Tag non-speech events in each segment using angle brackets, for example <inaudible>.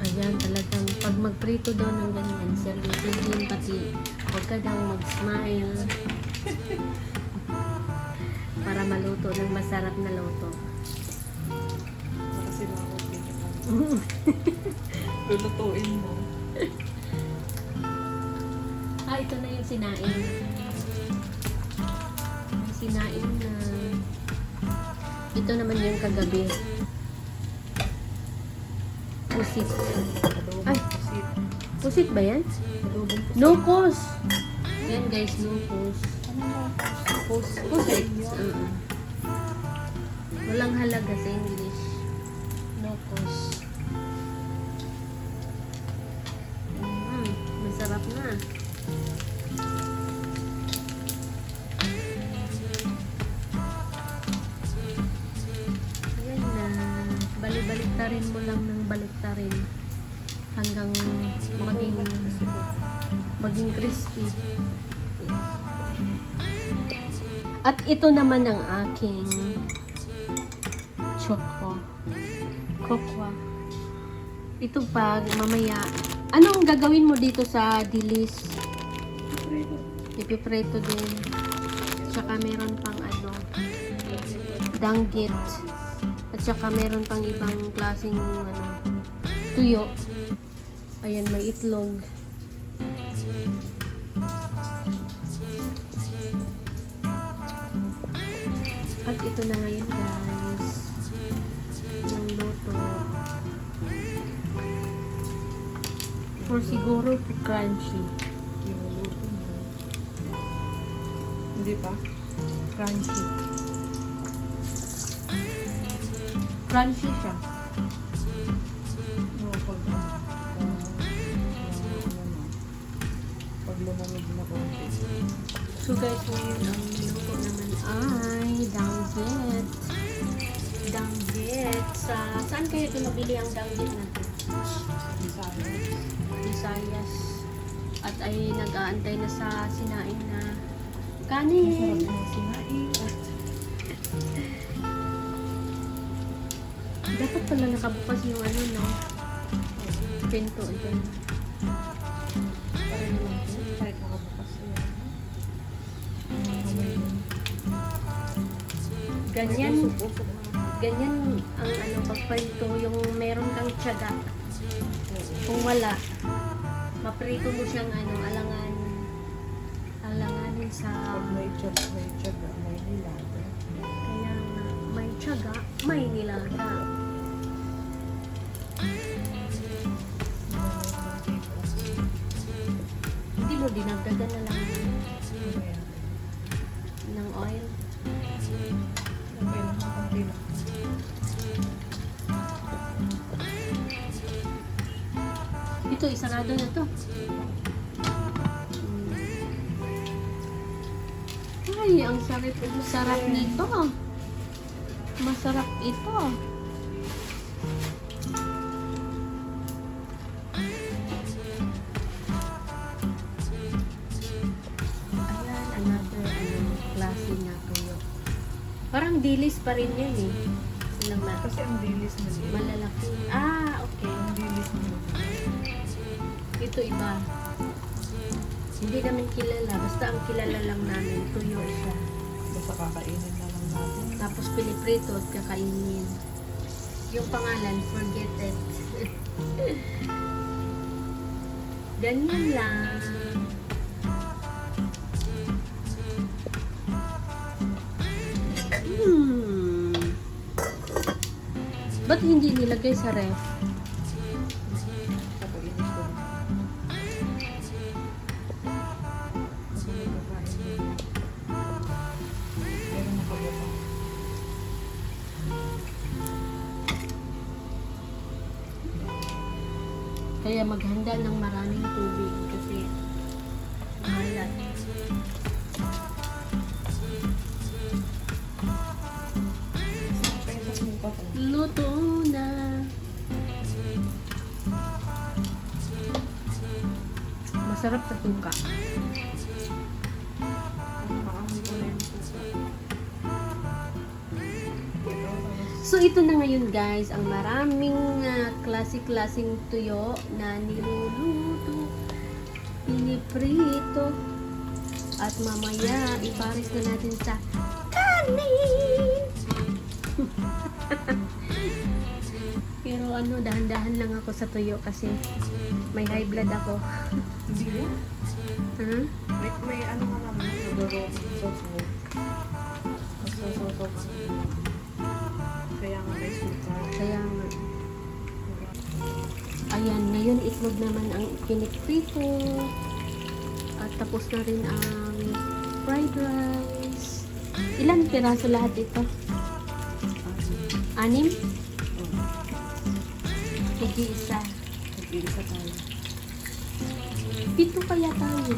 Ayan, talagang pag magprito daw ng ganyan, seryosin pati huwag ka daw mag-smile para maluto ng masarap na luto. Kasi lulutuin mo. <laughs> Ah, ito na yung sinaing. Yung sinaing na... Ito naman yung kagabi. Pusit. Ay. pusit. Pusit ba yan? Pusit. Nukos! Yan guys, nukos. Ano na? Pus pusit. Oo. Walang halaga sa English. Nukos. Mm, Bali-baliktarin mo lang ng baliktarin hanggang maging maging crispy. At ito naman ang aking choco. Kokwa. Ito pa, mamaya. Anong gagawin mo dito sa dilis? Ipipreto din. Tsaka meron pang ano, danggit. At saka meron pang ibang klaseng ano, tuyo. Ayan, may itlog. At ito na ngayon guys. Yung luto. For siguro crunchy. Hindi pa? Crunchy. Crunchy siya. Pag lumamig na konti. So guys, ngayon ang luto naman ay danggit. Danggit. Sa, saan kayo ito nabili ang danggit natin? Bisaya. Visayas. At ay nag-aantay na sa sinaing na Masarap kanin. na sinaing at <laughs> Dapat pala nakabukas yung ano, no? Pinto. Ito. parang naman po, kahit nakabukas yan. Kamay yun. Ganyan, ganyan ang ano, pagprito, yung meron kang tiyaga. Kung wala, maprito mo siyang ano, alangan, alanganin sa, Pag may tiyag, may tiyag, may nilaga. kaya may tiyaga, may nilaga. Mo dinagdagan na lang ng oil. Okay lang, konti lang. Ito, isarado na to. Ay, ang sarap, sarap nito. Masarap ito. Dilis pa rin yan eh. Lang na, Kasi ang dilis na niya. malalaki. Ah, okay. Ang dilis niya. Ito iba. Hindi namin kilala. Basta ang kilala lang namin, tuyo siya. Basta kakainin na lang natin. Tapos piniprito at kakainin. Yung pangalan, forget it. <laughs> Ganyan lang. Ba't hindi nilagay sa ref? Luto na. Masarap sa tuka. So ito na ngayon guys, ang maraming ah, klase-klaseng tuyo na niluluto, piniprito, at mamaya ipares na natin sa kanin! <laughs> Pero ano, dahan-dahan lang ako sa tuyo kasi may high blood ako. Hindi mo? Ha? May, may ano ka naman. Nagoro. Soso. Soso. Kaya nga may suka. Kaya nga. Ayan, ngayon itlog naman ang piniprito. At tapos na rin ang fried rice. Ilan piraso lahat ito? Anim? Higi isa. Nag-iisa tayo. Pito kaya tayo.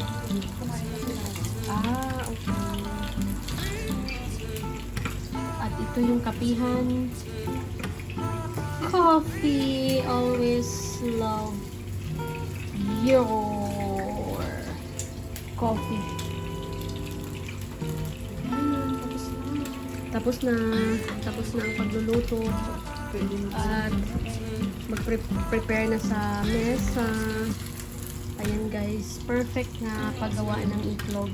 Ah, okay. At ito yung kapihan. Coffee. Always love your coffee. Tapos na. Tapos na. Ang pagluluto. At mag-prepare na sa mesa. Ayan guys, perfect na paggawa ng itlog.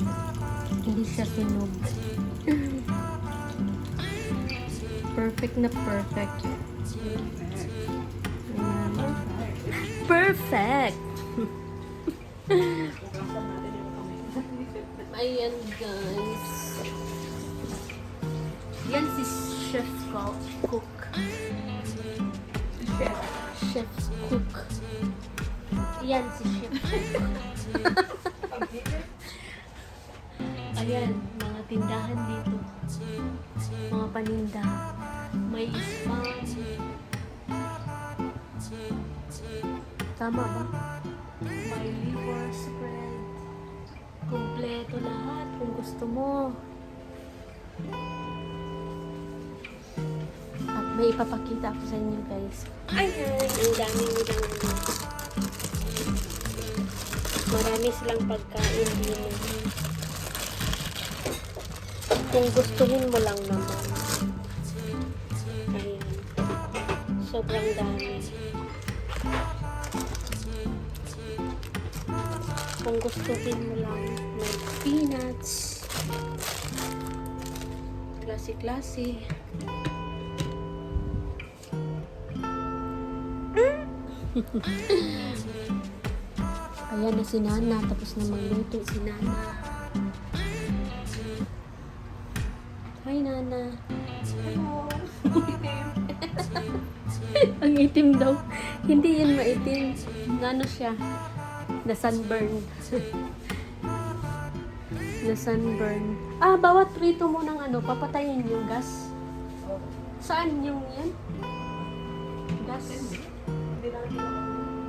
Hindi siya sunog. <laughs> perfect na perfect. Ayan. Perfect! <laughs> Ayan guys. Yan si Chef Cook. Chef. Chef Cook. Yan si Chef Ayan, mga tindahan dito. Mga paninda. May spam. Tama ba? May liver spread. Kompleto lahat kung gusto mo. May ipapakita ako sa inyo guys. Ayan, ang dami nilang. Marami silang pagkain din. Kung gustuhin mo lang naman. Ayan. Sobrang dami. Kung gustuhin mo lang, may peanuts. Klase-klase. <laughs> Ayan na si Nana, tapos na magluto si Nana. Hi, Nana. Hello. <laughs> Ang itim daw. Hindi yan maitim. Ano siya? Na sunburn. <laughs> Na sunburn. Ah, bawat prito mo ng ano, papatayin yung gas. Saan yung yan? Gas.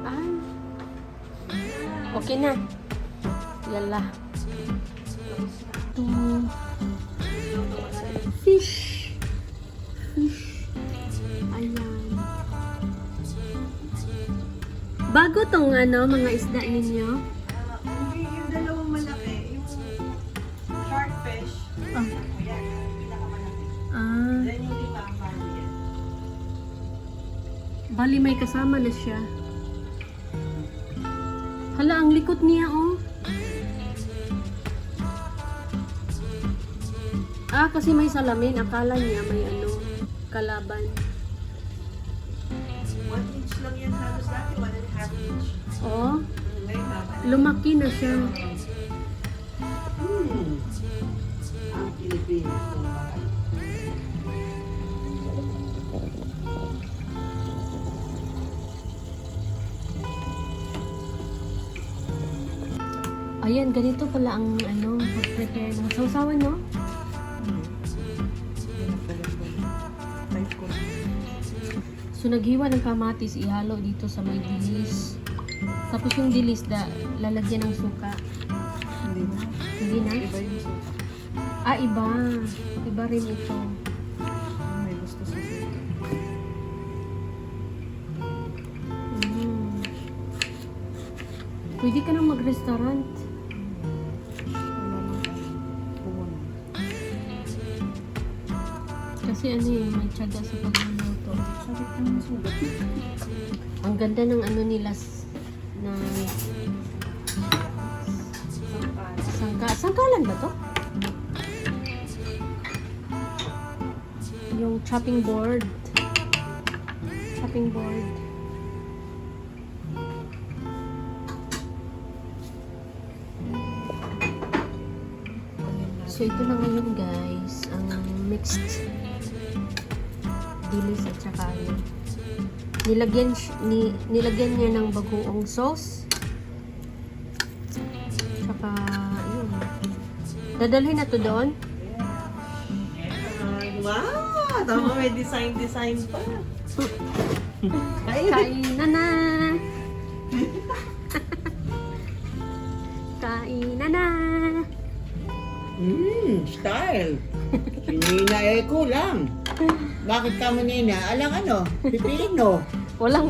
Ah. Okay na. Yala. Fish. Fish. Ayan. Bago tong ano, mga isda ninyo. Bali may kasama na siya. Hala, ang likot niya oh. Ah, kasi may salamin. Akala niya may ano, kalaban. One inch lang yan halos dati. One and a half inch. Oh, lumaki na siya. Hmm. Ang Pilipinas Ayan, ganito pala ang ano, prepare ng sausawan, no? Ko. So, naghiwa ng kamatis, ihalo dito sa may dilis. Tapos yung dilis, da, lalagyan ng suka. Hindi na. Hindi na? Iba yung suka. Ah, iba. Iba rin ito. May gusto sa suka. Mm. Pwede ka nang mag-restaurant. Kasi ano yun, may tiyaga sa pagluluto. Sugat. Ang ganda ng ano nila na sangka. Sangkalan ba to? Yung chopping board. Chopping board. So ito na ngayon guys, ang mixed dilis at saka ano. Nilagyan, ni, nilagyan niya ng bagoong sauce. Tsaka, yun. Dadalhin na to doon. Wow! Tama, may design-design pa. Ay, Kain na na! <laughs> Kain na na! Hmm, style. Sinina eh ko lang. <laughs> Bakit ka mo nina? Alang ano? Pipino. <laughs> Walang...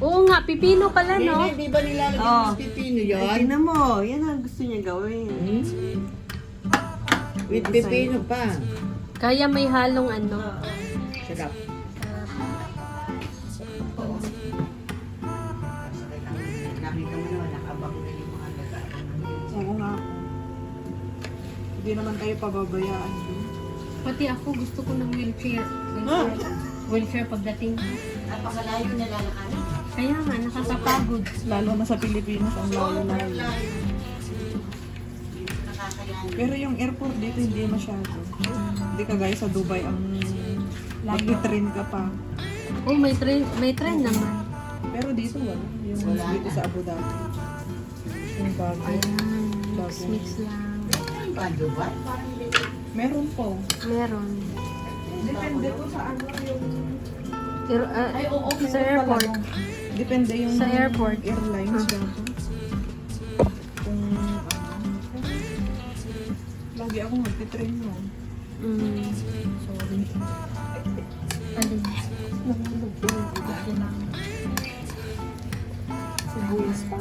Oo nga, pipino pala, no? Nina, di ba nilalagyan Oh. ng pipino Ay, yun? tingnan mo. Yan ang gusto niya gawin. Hmm. With pipino pa. Kaya may halong ano. Sarap. Nakita mo naman, nakabang na yung mga Oo nga. Hindi naman tayo pababayaan dun. Pati ako, gusto ko ng wheelchair. Ah. Wheelchair, wheelchair pagdating. Napakalayo na lalakarin. Kaya nga, nakakapagod. Lalo na sa Pilipinas, ang layo-layo. Nakakayan. Pero yung airport dito hindi masyado. Hindi kagaya sa Dubai ang mag-train ka pa. Oh, may train, may train naman. Pero dito wala. Yung Wala dito na. sa Abu Dhabi. Yung bago. Ayan, mix-mix lang. Pa, Dubai? Parang. Meron po. Meron. Depende po sa ano yung... Pero, ah, Ay, oo, sa airport. Depende yung Sa airport. airlines Ah. dito. Kung ano. Lagi ako magti-train mo. Mm, Sorry. alin? Sibuyas pa.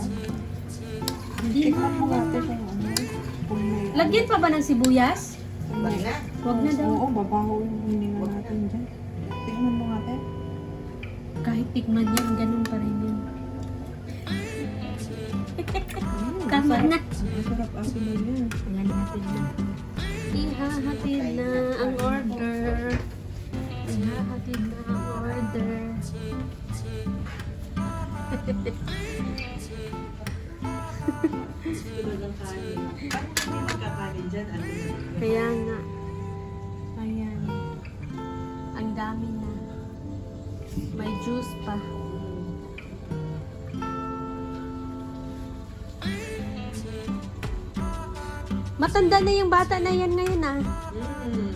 Hindi Tikman mo natin kung ano. Lagyan pa ba ng sibuyas? Kung may- Wag na. Daw. Oo, babaho yung hininga natin dyan. Tingnan mo natin. Kahit tikman yan, ganun pa rin yun. Tama masarap. na. Masarap asin na yan. Ayan, hatid na. Ihahatid na ang order. Ihahatid na ang order. Tulad ng May juice pa. Matanda na yung bata na yan ngayon ah. Mm.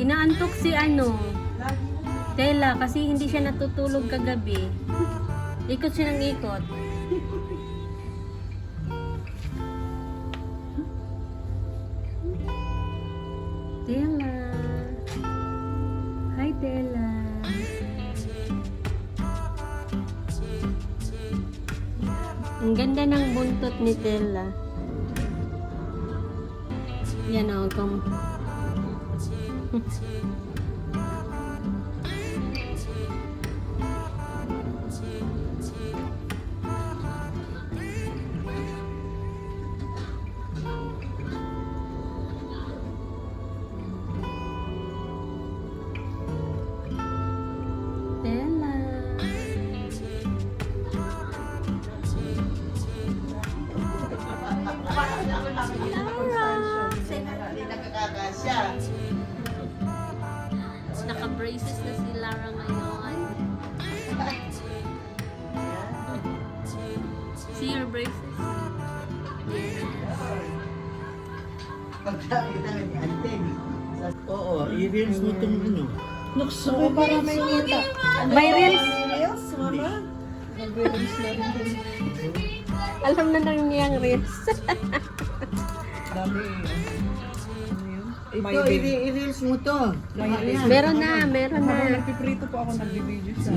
Inaantok si ano. Tela kasi hindi siya natutulog kagabi. Ikot siya ng ikot. Tela. Hi, Tela. Ang ganda ng buntot ni Tela. Yan o, kung... <laughs> i-reels mo itong ano. Oo, para may kita. By reels? Reels, mama? Nag-reels na rin din. Alam na lang niyang reels. Dami eh. May Ito, i-reels mo to. May meron na, meron na. Nagpiprito po ako nag-video sa.